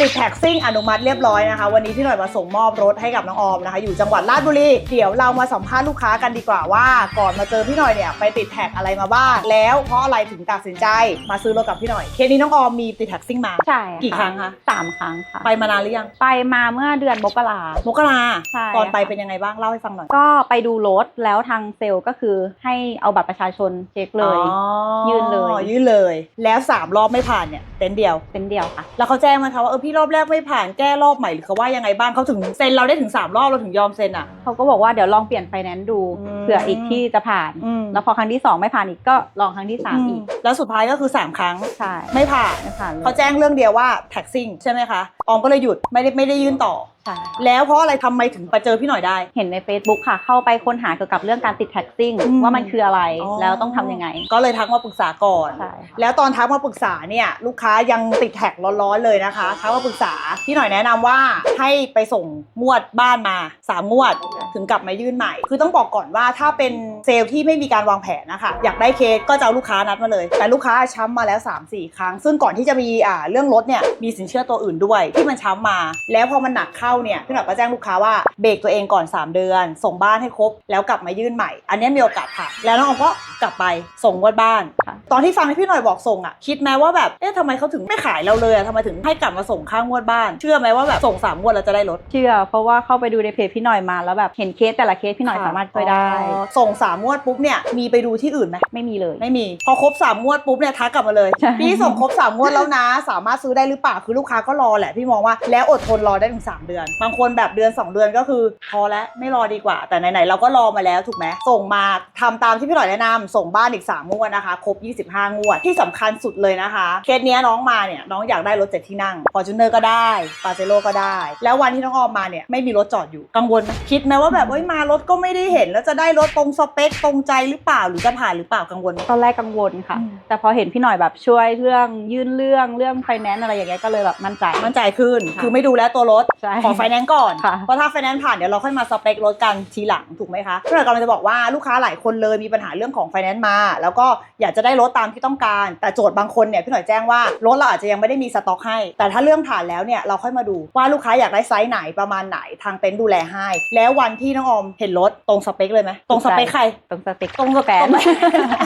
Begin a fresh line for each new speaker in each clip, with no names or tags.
ติดแท็กซิ่งอนุมัติเรียบร้อยนะคะ วันนี้พี่หน่อยมาส่งมอบรถให้กับน้องออมนะคะ อยู่จังหวัดราชบุรี เดี๋ยวเรามาสัมภาษณ์ลูกค้ากันดีกว่าว่า ก่อนมาเจอพี่หน่อยเนี่ยไปติดแท็กอะไรมาบ้าง แล้วเพราะอะไรถึงตัดสินใจมาซื้อรถกับพี่หน่อย เคสนี้น้องออมมีติดแท็กซิ่งมา
ใช่ะ
กี่ครั้งคะ
สามครั้งค่ะ
ไปมานานหรือยัง
ไปมาเมื่อเดือนมกรา
มกรา
ใช่
ตอนไป
ค่ะ
เป็นยังไงบ้างเล่าให้ฟังหน่อย
ก็ไปดูรถแล้วทางเซลล์ก็คือให้เอาบัตรประชาชนเช็คเลย
อ๋อ
ยื่นเลย
ยื่นเลย แล้วสามรอบไม่ผ่านเนี่ยเต็นท์เดียว
เป็นเดียวค่ะ
แล้วเขาแจ้งไหมคะว่าเออพี่รอบแรกไม่ผ่านแก้รอบใหม่หรือเขาว่ายังไงบ้างเขาถึงเซ็นเราได้ถึง3รอบเราถึงยอมเซ็นอะ
เขาก็บอกว่าเดี๋ยวลองเปลี่ยนไฟแนนซ์ดู
อืม
เผื่ออีกที่จะผ่าน
อืม
แล้วพอครั้งที่สองไม่ผ่านอีกก็ลองครั้งที่สามอีก
แล้วสุดท้ายก็คือ3ครั้ง
ใช่
ไม่ผ่าน
ไม่ผ่านเลย
เขาแจ้งเรื่องเดียวว่าแท็กซิ่งใช่ไหมคะ ออมก็เลยหยุดไม่ได้ไม่ได้ยื่นต่อ
ใช่
แล้วเพราะอะไรทำไมถึงไปเจอพี่หน่อยได้
เห็นใน Facebook ค่ะ เข้าไปค้นหาเกี่ยวกับเรื่องการติดแท็กซิ่ง
อืม
ว่ามันคืออะไร
อ๋อ
แล้วต้องทำยังไง
ก็เลยทักมาปรึกษาก่อน
ใช่ค่ะ
แล้วตอนทักมาปรึกษาเนี่ยลูกค้ายังติดแท็กร้อนๆเลยนะคะทักมาปรึกษาพี่หน่อยแนะนำว่าให้ไปส่งงวดบ้านมาสามงวด ถึงกลับมายื่นใหม่ คือต้องบอกก่อนว่าถ้าเป็นเซลล์ที่ไม่มีการวางแผนนะคะอยากได้เคสก็จะเอาลูกค้านัดมาเลย แต่ลูกค้าช้ำมาแล้ว 3-4 ครั้ง ซึ่งก่อนที่จะมีอ่าเรื่องรถเนี่ยมีสินเชื่อตัวอื่นด้วย ที่มันช้ำมา แล้วพอมันหนักเข้าเนี่ยพี่หน่อยก็แจ้งลูกค้าว่าเบรกตัวเองก่อน 3 เดือน ส่งบ้านให้ครบแล้วกลับมายื่นใหม่ อันนี้มีโอกาสค่ะ แล้วน้องออมก็ ลับไปส่งงวดบ้าน
ค่ะ
ตอนที่ฟังที่พี่หน่อยบอกส่งอะคิดไหมว่าแบบเอ๊ะทำไมเขาถึงไม่ขายเราเลยอะทำไมถึงให้กลับมาส่งข้างงวดบ้าน เชื่อไหมว่าแบบส่งสามงวดเราจะได้รถ
เชื่อ เพราะว่าเข้าไปดูในเพจพี่หน่อยมาแล้วแบบเห็นเคสแต่ละเคสพี่หน่อยสามารถช่วยได้
อ๋อส่งสามงวดปุ๊บเนี่ยมีไปดูที่อื่นไหม
ไม่มีเลย
ไม่มี พอครบสามงวดปุ๊บเนี่ยทักกลับมาเลย
ใช่
พี่ส่งครบสามงวดแล้วนะ สามารถซื้อได้หรือเปล่าคือลูกค้าก็รอแหละพี่มองว่าแล้วอดทนรอได้ถึงสามเดือน บางคนแบบเดือนสองเดือนก็คือพอแล้วไม่รอดีกว่า แต่ไหนๆเราก็รอมาแล้วถูกไหมส่งมาทำตามที่พี่หน่อยแนะนำส่งบ้านอีกสามงวดนะคะ ครบ 25 งวด ที่สำคัญสุดเลยนะคะ เคสเนี้ยน้องมาเนี่ยน้องอยากได้รถเจ็ดที่นั่งฟอร์จูเนอร์ก็ได้ปาเจโร่ก็ได้ แล้ววันที่น้องออมมาเนี่ยไม่มีรถจอดอยู่กังวลไหมคิดไหมว่าแบบเอ้ยมารถก็ไม่ได้เห็น แล้วจะได้รถตรงสเปคตรงใจหรือเปล่าหรือจะผ่านหรือเปล่ากังวลไหม
ตอนแรกกังวลค่ะ
อืม
แต่พอเห็นพี่หน่อยแบบช่วยเรื่องยื่นเรื่องเรื่องไฟแนนซ์อะไรอย่างเงี้ยก็เลยแบบมั่นใจ
มั่นใจขึ้น
ค่ะ
คือไม่ดูแลตัวรถ
ใช่
ขอไฟแนนซ์ก่อน
ค่ะ
เพราะถ้าไฟแนนซ์ผ่านเดี๋ยวเราค่อยมาสเปครถกันทีหลังถูกไหมคะเพื่อนกำลังจะบอกว่าลูกค้าหลายคนเลยมีปัญหาเรื่องของไฟแนนซ์มา แล้วก็อยากจะได้รถตามที่ต้องการ แต่โจทย์บางคนเนี่ยพี่หน่อยแจ้งว่ารถเราอาจจะยังไม่ได้มีสต็อกให้ แต่ถ้าเรื่องผ่านแล้วเนี่ยเราค่อยมาดูว่าลูกค้าอยากได้ไซส์ไหนประมาณไหนทางเต็นท์ดูแลให้ แล้ววันที่น้องออมเห็นรถตรงสเปคเลยไหมตรงสเปคใคร
ตรงสเต็ก
ตรงกับ
แฟน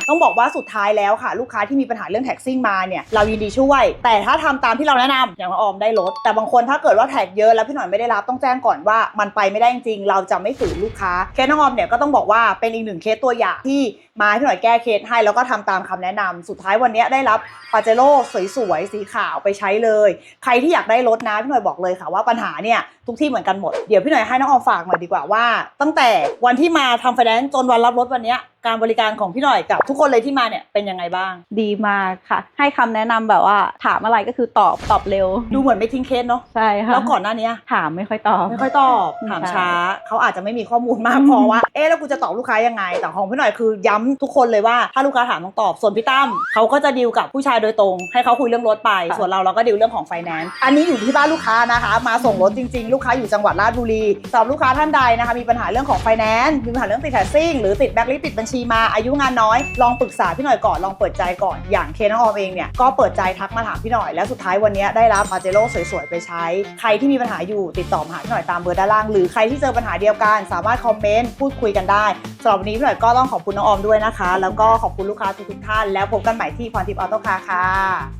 ต้องบอกว่าสุดท้ายแล้วค่ะ ลูกค้าที่มีปัญหาเรื่องแท็กซิ่งมาเนี่ยเรายินดีช่วย แต่ถ้าทำตามที่เราแนะนำอย่างน้องออมได้ลดแต่บางคนถ้าเกิดว่าแท็กเยอะแล้วพี่หน่อยไม่ได้รับต้องแจ้งก่อนว่ามันไปไม่ได้จริงๆเราจะไม่ฝืนลูกค้าเคสน้องออมเนี่ยก็ต้องบอกว่าเป็นอีกหนึ่งเคสตัวอย่างที่มาให้พี่หน่อยแก้เคสให้แล้วก็ทำตามคำแนะนำสุดท้ายวันนี้ได้รับปาเจโร่สวยๆสีขาวไปใช้เลย ใครที่อยากได้รถนะพี่หน่อยบอกเลยค่ะว่าปัญหาเนี่ยทุกที่เหมือนกันหมด เดี๋ยวพี่หน่อยให้น้องออมฝากหน่อยดีกว่าว่า ตั้งแต่วันที่มาทำไฟแนนซ์จนวันรับรถวันนี้การบริการของพี่หน่อยกับทุกคนเลยที่มาเนี่ยเป็นยังไงบ้าง
ดีมากค่ะ ให้คำแนะนำแบบว่าถามอะไรก็คือตอบตอบเร็ว
ดูเหมือนไม่ทิ้งเคสเนาะ
ใช่ค่ะ
แล้วก่อนหน้านี้
ถามไม่ค่อยตอบ
ไม่ค่อยตอบถาม
ใช่
ช้า เขาอาจจะไม่มีข้อมูลมากพอว่าเอ๊ะแล้วกูจะตอบลูกค้ายังไง แต่ของพี่หน่อยคือย้ำทุกคนเลยว่าถ้าลูกค้าถามต้องตอบส่วนพี่ตั้มเขาก็จะดีลกับผู้ชายโดยตรง ให้เขาคุยเรื่องรถไป ส่วนเราเราก็ดีลเรื่องของไฟแนนซ์อันนี้อยู่ที่บ้านลูกค้านะคะ มาส่งรถจริง ๆ ลูกค้าอยู่จังหวัดราชบุรีสำหรับลูกค้าท่านใดนะคะมีปัญหาเรื่องของไฟแนนซ์มีปัญหาเรื่องติดแท็กซิ่งหรือติดแบ็คลิสติดบัญชีมาอายุงานน้อย ลองปรึกษาพี่หน่อยก่อนลองเปิดใจก่อนอย่างเคน้องออมเองเนี่ยก็เปิดใจทักมาถามพี่หน่อยแล้วสุดท้ายวันนี้ได้รับมาเจโร่สวยๆไปใช้ ใครที่มีปัญหาอยู่ติดต่อมาหาพี่หน่อยตามเบอร์ด้านล่าง หรือใครที่เจอปัญหาเดียวกัน สามารถคอมเมนต์พูดคุยกันได้สำหรับวันนี้พี่หน่อยก็ต้องขอบคุณน้องออมด้วยนะคะ แล้วก็ขอบคุณลูกค้าทุกๆท่าน แล้วพบกันใหม่ที่พรทิพย์ออโต้คาร์ค่ะ